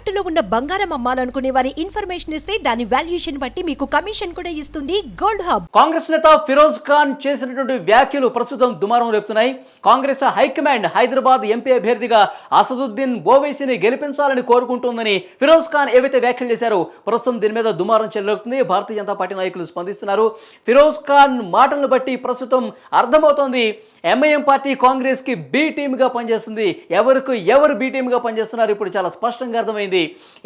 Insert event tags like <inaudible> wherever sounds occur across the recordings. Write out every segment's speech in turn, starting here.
తాకట్టులో ఉన్న బంగారం అమ్మాలనుకునే వారి ఇన్ఫర్మేషన్ ఇస్తే దాని వాల్యుయేషన్ బట్టి మీకు కమిషన్ కూడా ఇస్తుంది గోల్డ్ హబ్. కాంగ్రెస్ నేత ఫిరోజ్ ఖాన్ చేసినటువంటి వ్యాఖ్యలు ప్రస్తుతం దుమారం రేపుతున్నాయి. Congress high command Hyderabad MP అభ్యర్థిగా అసదుద్దీన్ ఓవైసీని గెలిపించాలని కోరుకుంటుందని ఫిరోజ్ ఖాన్ ఏవైతే వ్యాఖ్యలు చేశారో ప్రస్తుతం దీని మీద దుమారం చెలరేగుతుంది. భారతీయ జనతా పార్టీ నాయకులు స్పందిస్తున్నారు. ఫిరోజ్ ఖాన్ మాటలను బట్టి ప్రస్తుతం అర్థమవుతోంది ఎంఐఎం పార్టీ కాంగ్రెస్కి బి టీమ్గా పనిచేస్తుంది. ఎవరికి ఎవరు బి టీమ్గా పనిచేస్తున్నారు? ఇప్పుడు చాలా స్పష్టంగా అర్థమైంది.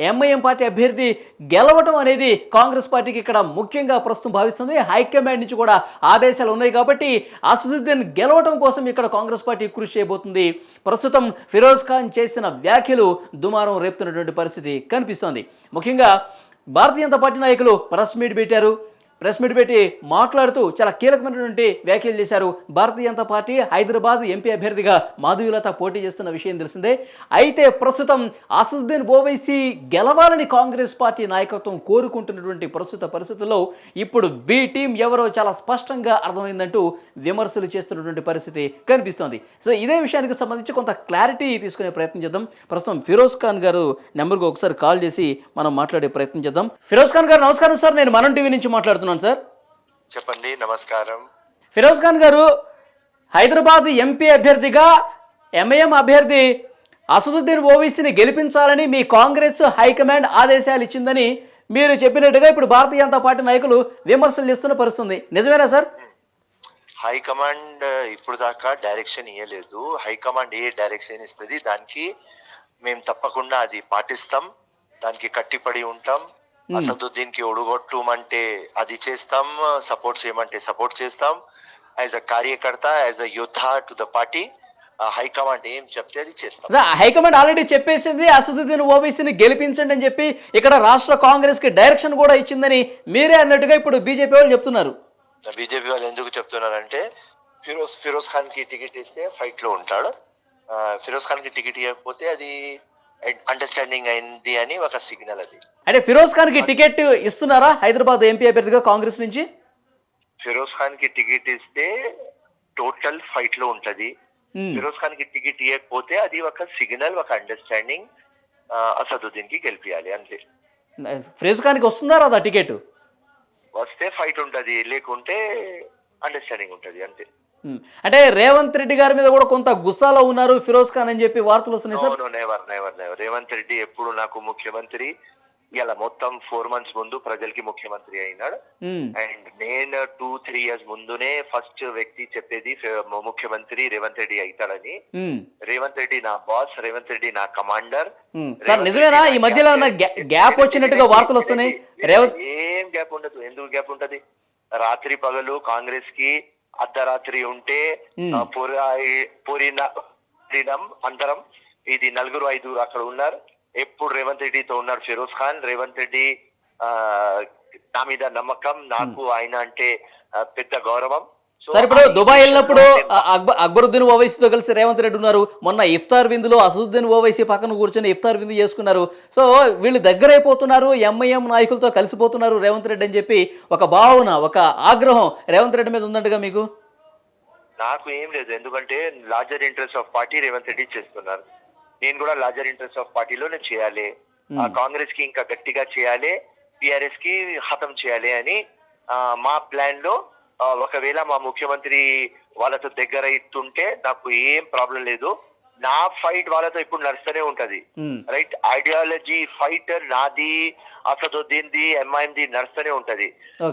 ఎంఐఎం పార్టీ అభ్యర్థి గెలవటం అనేది కాంగ్రెస్ పార్టీకి ఇక్కడ ముఖ్యంగా ప్రస్తుతం భావిస్తుంది. హైకమాండ్ నుంచి కూడా ఆదేశాలు ఉన్నాయి కాబట్టి అసదుద్దీన్ గెలవడం కోసం ఇక్కడ కాంగ్రెస్ పార్టీ కృషి చేయబోతుంది. ప్రస్తుతం ఫిరోజ్ ఖాన్ చేసిన వ్యాఖ్యలు దుమారం రేపుతున్నటువంటి పరిస్థితి కనిపిస్తోంది. ముఖ్యంగా భారతీయ జనతా పార్టీ నాయకులు ప్రెస్ మీట్ పెట్టారు. ప్రెస్ మీట్ పెట్టి మాట్లాడుతూ చాలా కీలకమైనటువంటి వ్యాఖ్యలు చేశారు. భారతీయ జనతా పార్టీ హైదరాబాద్ ఎంపీ అభ్యర్థిగా మాధవీలత పోటీ చేస్తున్న విషయం తెలిసిందే. అయితే ప్రస్తుతం అసదుద్దీన్ ఓవైసీ గెలవాలని కాంగ్రెస్ పార్టీ నాయకత్వం కోరుకుంటున్నటువంటి ప్రస్తుత పరిస్థితుల్లో ఇప్పుడు బి టీం ఎవరో చాలా స్పష్టంగా అర్థమైందంటూ విమర్శలు చేస్తున్నటువంటి పరిస్థితి కనిపిస్తోంది. సో ఇదే విషయానికి సంబంధించి కొంత క్లారిటీ తీసుకునే ప్రయత్నం చేద్దాం. ప్రస్తుతం ఫిరోజ్ ఖాన్ గారు నెంబర్కు ఒకసారి కాల్ చేసి మనం మాట్లాడే ప్రయత్నం చేద్దాం. ఫిరోజ్ ఖాన్ గారు నమస్కారం సార్. నేను మనం టీవీ నుంచి మాట్లాడుతున్నాను. సార్. చెప్పండి నమస్కారం. ఫిరోజ్ ఖాన్ గారు హైదరాబాద్ ఎంపీ అభ్యర్థిగా ఎంఐఎం అభ్యర్థి అసదుద్దీన్ ఓవైసీని గెలిపించాలని మీ కాంగ్రెస్ హైకమాండ్ ఆదేశాలు ఇచ్చిందని మీరు చెప్పినట్టుగా ఇప్పుడు భారతీయ జనతా పార్టీ నాయకులు విమర్శలు చేస్తున్న పరిస్థితుంది. నిజమేనా సార్? హైకమాండ్ ఇప్పుడు దాకా డైరెక్షన్ ఇవ్వలేదు హైకమాండ్ ఏ డైరెక్షన్ ఇస్తుంది దానికి మేము తప్పకుండా అది పాటిస్తాం. దానికి కట్టిపడి ఉంటాం. అసదుద్దీన్కి ఒడుగొట్టమంటే అది చేస్తాం సపోర్ట్ చేయమంటే సపోర్ట్ చేస్తాం. యాజ్ అ కార్యకర్త యాజ్ అ యోధ టు ద పార్టీ హైకమాండ్ ఏం చెప్తే అది చేస్తాం. హైకమాండ్ ఆల్రెడీ చెప్పేసింది అసదుద్దీన్ ఓవైసీని గెలిపించండి అని చెప్పి ఇక్కడ రాష్ట్ర కాంగ్రెస్కి డైరెక్షన్ కూడా ఇచ్చిందని మీరే అన్నట్టుగా ఇప్పుడు బీజేపీ వాళ్ళు చెప్తున్నారు. బీజేపీ వాళ్ళు ఎందుకు చెప్తున్నారంటే ఫిరోజ్ ఫిరోజ్ ఖాన్కి టికెట్ ఇస్తే ఫైట్లో ఉంటాడు. ఫిరోజ్ ఖాన్కి టికెట్ ఇవ్వకపోతే అది అండర్స్టాండింగ్ అయింది అని ఒక సిగ్నల్ అది. అంటే ఫిరోజ్ ఖాన్కి టికెట్ ఇస్తున్నారా? హైదరాబాద్ ఎంపీ అభ్యర్థిగా కాంగ్రెస్ నుంచి? ఫిరోజ్ ఖాన్కి టికెట్ ఇస్తే టోటల్ ఫైట్లో ఉంటది. ఉమ్. ఫిరోజ్ ఖాన్కి టికెట్ ఇవ్వకపోతే అది ఒక సిగ్నల్ ఒక అండర్స్టాండింగ్ అసదుద్దీన్కి గెలిపియాలి అంతే. ఫిరోజ్ ఖాన్కి వస్తుందా రాదా టికెట్? వస్తే ఫైట్ ఉంటది లేకుంటే అండర్స్టాండింగ్ ఉంటది అంతే. అంటే రేవంత్ రెడ్డి గారి మీద కూడా కొంత గుస్సాలో ఉన్నారు ఫిరోజ్ ఖాన్ అని చెప్పి వార్తలు వస్తున్నాయి సార్. రేవంత్ రెడ్డి ఎప్పుడు నాకు ముఖ్యమంత్రి. ఇలా మొత్తం ఫోర్ మంత్స్ ముందు ప్రజలకి ముఖ్యమంత్రి అయినాడు. అండ్ నేను టూ త్రీ ఇయర్స్ ముందునే ఫస్ట్ వ్యక్తి చెప్పేది ముఖ్యమంత్రి రేవంత్ రెడ్డి అవుతాడని. రేవంత్ రెడ్డి నా బాస్ రేవంత్ రెడ్డి నా కమాండర్. సార్ నిజమేనా? ఈ మధ్యలో గ్యాప్ వచ్చినట్టుగా వార్తలు వస్తున్నాయి. రేవంత్ ఏం గ్యాప్ ఉండదు? ఎందుకు గ్యాప్ ఉంటది? రాత్రి పగలు కాంగ్రెస్కి అర్ధరాత్రి ఉంటే పురిన- అందరం ఇది నలుగురు ఐదుగురు అక్కడ ఉన్నారు. ఎప్పుడు రేవంత్ రెడ్డితో ఉన్నారు ఫిరోజ్ ఖాన్. రేవంత్ రెడ్డి ఆ నా మీద నమ్మకం నాకు ఆయన అంటే పెద్ద గౌరవం. సార్ ఇప్పుడు దుబాయ్ వెళ్ళినప్పుడు అక్బరుద్దీన్ ఓవైసీతో కలిసి రేవంత్ రెడ్డి ఉన్నారు. మొన్న ఇఫ్తార్ విందులో అసదుద్దీన్ ఓవైసీ పక్కన కూర్చొని ఇఫ్తార్ విందు చేసుకున్నారు. సో వీళ్ళు దగ్గర అయిపోతున్నారు ఎంఐఎం నాయకులతో కలిసిపోతున్నారు రేవంత్ రెడ్డి అని చెప్పి ఒక భావన ఒక ఆగ్రహం రేవంత్ రెడ్డి మీద ఉందంటగా మీకు? నాకు ఏం లేదు. ఎందుకంటే larger interest of party Revanth Reddy చేస్తున్నారు. నేను కూడా లార్జర్ ఇంట్రెస్ట్ ఆఫ్ పార్టీలోనే చేయాలి. కాంగ్రెస్కి ఇంకా గట్టిగా చేయాలి టిఆర్ఎస్కి హతం చేయాలి అని మా ప్లాన్లో ఒకవేళ మా ముఖ్యమంత్రి వాళ్ళతో దగ్గర ఇస్తుంటే నాకు ఏం ప్రాబ్లం లేదు. నా ఫైట్ వాళ్ళతో ఇప్పుడు నడుస్తూనే ఉంటది. రైట్ ఐడియాలజీ ఫైట్ నాది అసదుద్దీన్ది ఎంఐఎంది నడుస్తూనే ఉంటది.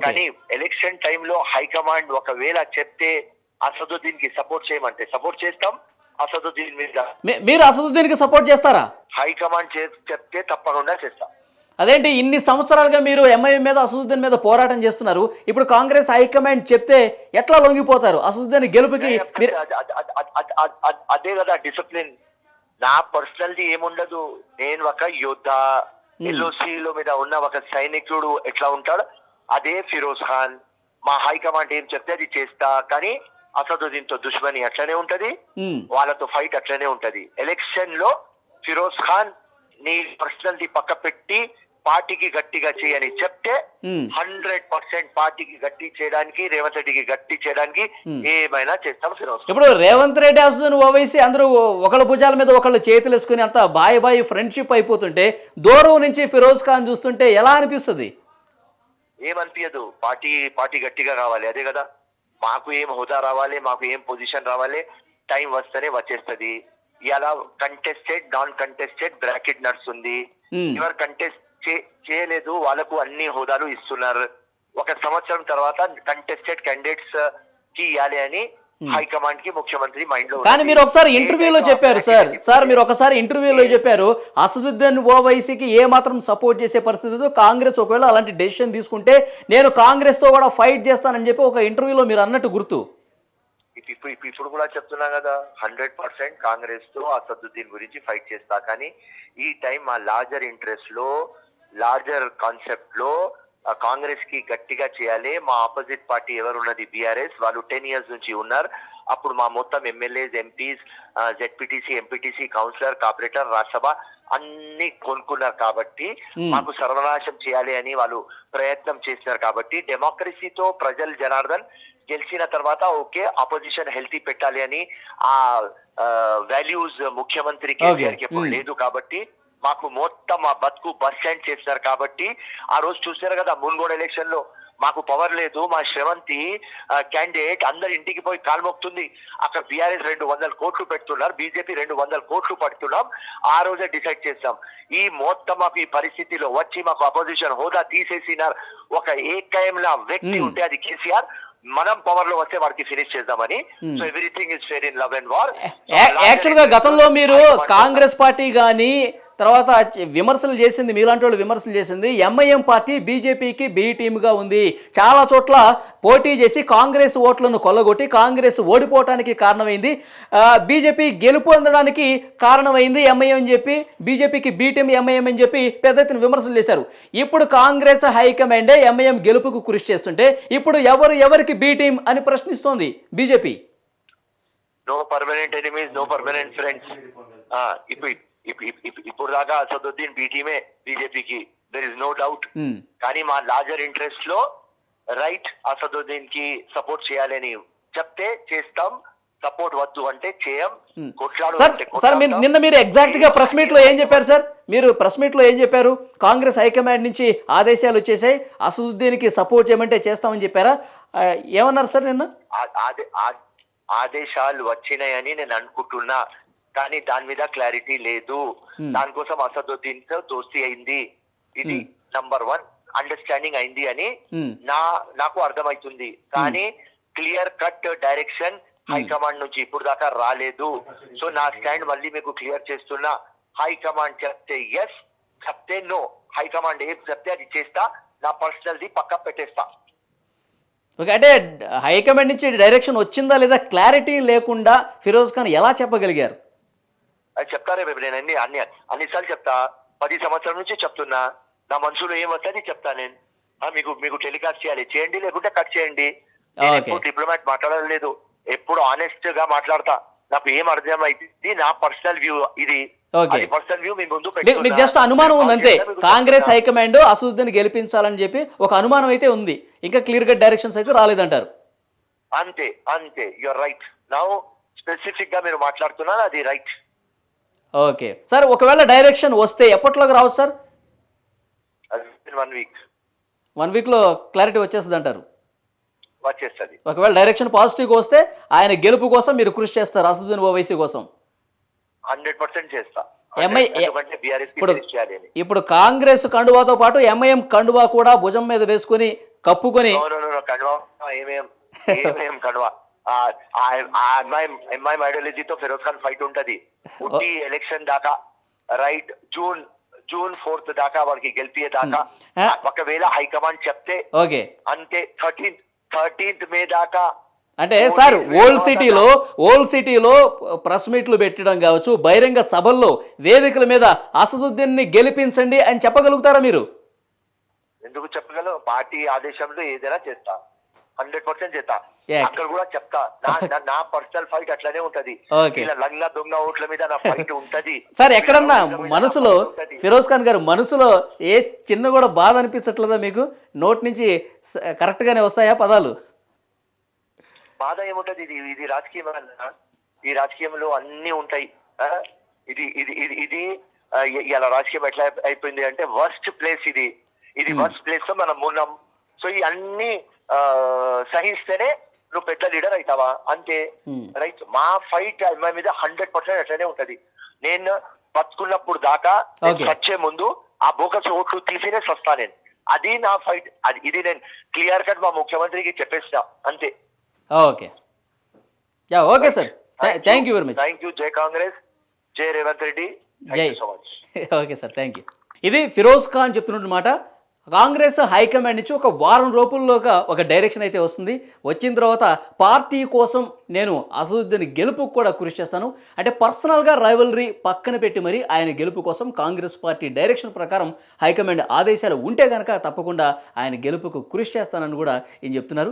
కానీ ఎలక్షన్ టైంలో హైకమాండ్ ఒకవేళ చెప్తే అసదుద్దీన్కి సపోర్ట్ చేయమంటే సపోర్ట్ చేస్తాం అసదుద్దీన్ మీద. మీరు అసదుద్దీన్కి సపోర్ట్ చేస్తారా? హైకమాండ్ చెప్తే తప్పకుండా చేస్తాం. అదేంటి ఇన్ని సంవత్సరాలుగా మీరు ఎంఐఎం మీద అసదుద్దీన్ మీద పోరాటం చేస్తున్నారు. ఇప్పుడు కాంగ్రెస్ హైకమాండ్ చెప్తే ఎట్లా లొంగిపోతారు? అసదుద్దీన్ గెలుపుకి మీరు అద- కదా డిసిప్లిన్. నా పర్సనల్ది ఏముండదు. నేను ఒక యోద్ధ. ఎల్ఓసి లో మీద ఉన్న ఒక సైనికుడు ఎట్లా ఉంటాడు? అదే ఫిరోజ్ ఖాన్. మా హైకమాండ్ ఏం చెప్తే అది చేస్తా. కానీ అసదుద్దీన్తో దుష్మని అట్లనే ఉంటది. వాళ్ళతో ఫైట్ అట్లనే ఉంటది. ఎలక్షన్లో ఫిరోజ్ ఖాన్ నీ పర్సనల్ది పక్క పెట్టి పార్టీకి గట్టిగా చేయని చెప్తే. హండ్రెడ్ పర్సెంట్ పార్టీకి గట్టి చేయడానికి రేవంత్ రెడ్డికి గట్టి చేయడానికి ఏమైనా చేస్తాం ఫిరోజ్ ఇప్పుడు రేవంత్ రెడ్డి అసలు ఓవైసీ అందరూ ఒకళ్ళ భుజాల మీద ఒకళ్ళు చేతులు వేసుకుని అంత బాయ్ బాయ్ ఫ్రెండ్షిప్ అయిపోతుంటే దూరం నుంచి ఫిరోజ్ ఖాన్ చూస్తుంటే ఎలా అనిపిస్తుంది? ఏమనిపించదు పార్టీ పార్టీ గట్టిగా కావాలి. అదే కదా. మాకు ఏం హోదా రావాలి మాకు ఏం పొజిషన్ రావాలి టైం వస్తేనే వచ్చేస్తది. ఇలా కంటెస్టెడ్ నాన్ కంటెస్టెడ్ బ్రాకెట్ నడుస్తుంది. ఎవరు కంటెస్ట్ చేయలేదు వాళ్ళకు అన్ని హోదాలు ఇస్తున్నారు. ఒక సంవత్సరం తర్వాత కంటెస్టెడ్ క్యాండిడేట్స్కి ఇవ్వాలి అని హైకమాండ్కి ముఖ్యమంత్రి మైండ్లో కానీ. మీరు ఒకసారి ఇంటర్వ్యూలో చెప్పారు సార్. సార్ మీరు ఒకసారి ఇంటర్వ్యూలో చెప్పారు అసదుద్దీన్ ఓవైసీకి ఏ మాత్రం సపోర్ట్ చేసే పరిస్థితితో కాంగ్రెస్ ఒకవేళ అలాంటి డెసిషన్ తీసుకుంటే నేను కాంగ్రెస్తో కూడా ఫైట్ చేస్తానని చెప్పి ఒక ఇంటర్వ్యూలో మీరు అన్నట్టు గుర్తు. ఇప్పు- ఇప్పుడు ఇప్పుడు ఇప్పుడు కూడా చెప్తున్నా కదా హండ్రెడ్ పర్సెంట్ కాంగ్రెస్తో అసదుద్దీన్ గురించి ఫైట్ చేస్తా కానీ ఈ టైం మా లార్జర్ ఇంట్రెస్ట్లో లార్జర్ కాన్సెప్ట్లో కాంగ్రెస్కి గట్టిగా చేయాలి. మా ఆపోజిట్ పార్టీ ఎవరున్నది? బీఆర్ఎస్ వాళ్ళు టెన్ ఇయర్స్ నుంచి ఉన్నారు. అప్పుడు మా మొత్తం MLAs MPs ZPTC MPTC councillor corporator Rajya Sabha కొనుక్కున్నారు కాబట్టి Hmm. మాకు సర్వనాశం చేయాలి అని వాళ్ళు ప్రయత్నం చేసినారు కాబట్టి డెమోక్రసీతో ప్రజలు జనార్దన్ గెలిచిన తర్వాత ఓకే అపోజిషన్ హెల్తీ పెట్టాలి అని ఆ వాల్యూస్ ముఖ్యమంత్రి కేసీఆర్కి ఎప్పుడు Hmm. లేదు కాబట్టి మాకు మొత్తం మా బతుకు బస్ స్టాండ్ చేసినారు కాబట్టి ఆ రోజు చూసారు కదా మున్గోడు ఎలక్షన్లో. మాకు పవర్ లేదు మా శ్రవంతి క్యాండిడేట్ అందరి ఇంటికి పోయి కాల్మొక్తుంది అక్కడ బీఆర్ఎస్ రెండు వందల కోట్లు పెడుతున్నారు బీజేపీ రెండు వందల కోట్లు పడుతున్నాం ఆ రోజే డిసైడ్ చేస్తాం ఈ మొత్తం మాకు ఈ పరిస్థితిలో వచ్చి మాకు అపోజిషన్ హోదా తీసేసినారు. ఒక ఏకైనా వ్యక్తి Hmm. ఉంటే అది కేసీఆర్. మనం పవర్లో వస్తే వాడికి ఫినిష్ చేద్దామని. So everything is fair in love and war యాక్చువల్గా గతంలో మీరు కాంగ్రెస్ పార్టీ కానీ తర్వాత విమర్శలు చేసింది మీలాంటి వాళ్ళు విమర్శలు చేసింది ఎంఐఎం పార్టీ బీజేపీకి బి టీమ్గా ఉంది. చాలా చోట్ల పోటీ చేసి కాంగ్రెస్ ఓట్లను కొల్లగొట్టి కాంగ్రెస్ ఓడిపోవటానికి కారణమైంది. బీజేపీ గెలుపు అందడానికి కారణమైంది ఎంఐఎం అని చెప్పి బీజేపీకి బీ టీం ఎంఐఎం అని చెప్పి పెద్ద ఎత్తున విమర్శలు చేశారు. ఇప్పుడు కాంగ్రెస్ హైకమాండే ఎంఐఎం గెలుపుకు కృషి చేస్తుంటే ఇప్పుడు ఎవరు ఎవరికి బీ టీం అని ప్రశ్నిస్తోంది BJP no permanent enemies no permanent friends ఇప్పుడు ఇప్పుడు దాకా అసదుద్దీన్ బీటీమే బీజేపీకి దర్ ఇస్ నో డౌట్. కానీ మా లార్జర్ ఇంట్రెస్ట్లో రైట్ అసదుద్దీన్కి సపోర్ట్ చేయాలని చెప్తే చేస్తాం. సపోర్ట్ వద్దు అంటే చేయం. కొట్లాడు సార్. నిన్న మీరు ఎగ్జాక్ట్గా ప్రెస్ మీట్లో ఏం చెప్పారు సార్ మీరు ప్రెస్ మీట్లో ఏం చెప్పారు? కాంగ్రెస్ హైకమాండ్ నుంచి ఆదేశాలు వచ్చేసాయి. అసదుద్దీన్కి సపోర్ట్ చేయమంటే చేస్తామని చెప్పారా? ఏమన్నారు సార్ నిన్న? ఆదేశాలు వచ్చినాయని నేను అనుకుంటున్నా. కానీ దాని మీద క్లారిటీ లేదు. Hmm. దానికోసం అసదుద్దీన్తో దోస్తీ అయింది. ఇది. నంబర్ వన్ అండర్స్టాండింగ్ అయింది అని Hmm. నా నాకు అర్థమవుతుంది కానీ క్లియర్ కట్ డైరెక్షన్ హైకమాండ్ నుంచి ఇప్పుడు దాకా రాలేదు. సో నా స్టాండ్ మళ్ళీ మీకు క్లియర్ చేస్తున్నా. హైకమాండ్ చెప్తే ఎస్ చెప్తే నో హైకమాండ్ ఏం చెప్తే అది చేస్తా. నా పర్సనల్ ది పక్క పెట్టేస్తా. ఓకే అంటే హైకమాండ్ నుంచి డైరెక్షన్ వచ్చిందా లేదా క్లారిటీ లేకుండా ఫిరోజ్ ఖాన్ ఎలా చెప్పగలిగారు? చెప్తారే బాబు నేను అన్ని అన్ని అన్నిసార్లు చెప్తా. పది సంవత్సరాల నుంచి చెప్తున్నా. నా మనసులో ఏం వస్తుంది చెప్తా నేను. మీకు మీకు టెలికాస్ట్ చేయాలి. చేయండి లేకుంటే కట్ చేయండి. నేను. ఎప్పుడు డిప్లొమాట్ మాట్లాడడం లేదు. ఎప్పుడు ఆనెస్ట్గా మాట్లాడతా. నాకు ఏం అర్థం అయింది నా పర్సనల్ వ్యూ ఇది. మీకు. జస్ట్ అనుమానం ఉంది అంతే కాంగ్రెస్. హైకమాండ్ అసదుద్దీన్ గెలిపించాలని చెప్పి ఒక అనుమానం అయితే ఉంది. ఇంకా క్లియర్ కట్ డైరెక్షన్స్ అయితే రాలేదంటారు. అంతే అంతే. యువర్ రైట్ నా స్పెసిఫిక్గా మీరు మాట్లాడుతున్నారు అది రైట్ ఓకే. సార్ ఒకవేళ డైరెక్షన్ వస్తే ఎప్పట్లోకి రావచ్చు సార్? వన్ వీక్ వన్ వీక్లో క్లారిటీ వచ్చేస్తుంది అంటారు వచ్చేస్తుంది. ఒకవేళ డైరెక్షన్ పాజిటివ్గా వస్తే ఆయన గెలుపు కోసం మీరు కృషి చేస్తారు అసదుద్దీన్ ఓవైసీ కోసం. హండ్రెడ్ పర్సెంట్ చేస్తా. ఎంఐ ఇప్పుడు కాంగ్రెస్ కండువాతో పాటు ఎంఐఎం కండువా కూడా భుజం మీద వేసుకుని కప్పుకొని కడవ. <laughs> అమ్మాయి ఐడియాలజీతో ఫిరోజ్ ఖాన్ ఫైట్ ఉంటది. ఉట్టి ఎలక్షన్ దాకా రైట్ జూన్ జూన్ ఫోర్త్ దాకా వాడికి గెలిపే దాకా. ఒకవేళ హైకమాండ్ చెప్తే ఓకే. అంతే థర్టీన్త్ థర్టీన్త్ మే దాకా అంటే సార్ ఓల్డ్ సిటీలో ఓల్డ్ సిటీలో ప్రెస్ మీట్లు పెట్టడం కావచ్చు బహిరంగ సభల్లో వేదికల మీద అసదుద్దీన్ని గెలిపించండి అని చెప్పగలుగుతారా మీరు? ఎందుకు చెప్పగలను? పార్టీ ఆదేశంలో ఏదైనా చేస్తా. హండ్రెడ్ పర్సెంట్ చేస్తా. అక్కడ కూడా చెప్తా. నా <laughs> నా- పర్సనల్ ఫైట్ అట్లనే ఉంటది. Okay. ఇలా లంగా దొంగ ఓట్ల మీద నా ఫైట్ ఉంటది. సార్ ఎక్కడన్నా మనసులో. ఫిరోజ్ ఖాన్ గారు మనసులో ఏ చిన్న కూడా బాధ అనిపించట్లేదా మీకు? నోటి నుంచి స- కరెక్ట్గానే వస్తాయా పదాలు? బాధ ఏముంటది? ఇది ఇది రాజకీయం ఈ రాజకీయంలో అన్ని ఉంటాయి? ఇది ఇది ఇది ఇది ఇలా రాజకీయం ఎట్లా అయిపో- అయిపోయింది అంటే వర్స్ట్ ప్లేస్ ఇది. ఇది వర్స్ట్ ప్లేస్లో మనం ఉన్నాం. సో ఈ అన్ని సహిస్తేనే నువ్వు పెద్ద లీడర్ అవుతావా అంతే Hmm. రైట్ మా ఫైట్ అమ్మాయి మీద హండ్రెడ్ పర్సెంట్ అట్లనే ఉంటది. నేను బతుకున్నప్పుడు దాకా. వచ్చే ముందు ఆ బోకస్ ఓట్లు తీసినే వస్తా నేను. అది నా ఫైట్ అది ఇది నేను క్లియర్ కట్ మా ముఖ్యమంత్రికి చెప్పేసిన అంతే. Okay. Yeah okay sir. Thank you very much thank you Jai Congress Jai Revanth Reddy Jai so much okay sir thank you ఇది ఫిరోజ్ ఖాన్ చెప్తున్నమాట కాంగ్రెస్ హైకమాండ్ నుంచి ఒక వారం రోజుల్లోగా ఒక డైరెక్షన్ అయితే వస్తుంది. వచ్చిన తర్వాత పార్టీ కోసం నేను అసదుద్దీన్ గెలుపుకు కూడా కృషి చేస్తాను. అంటే పర్సనల్గా రైవలరీ పక్కన పెట్టి మరి ఆయన గెలుపు కోసం కాంగ్రెస్ పార్టీ డైరెక్షన్ ప్రకారం హైకమాండ్ ఆదేశాలు ఉంటే కనుక తప్పకుండా ఆయన గెలుపుకు కృషి చేస్తానని కూడా ఈయన చెప్తున్నారు.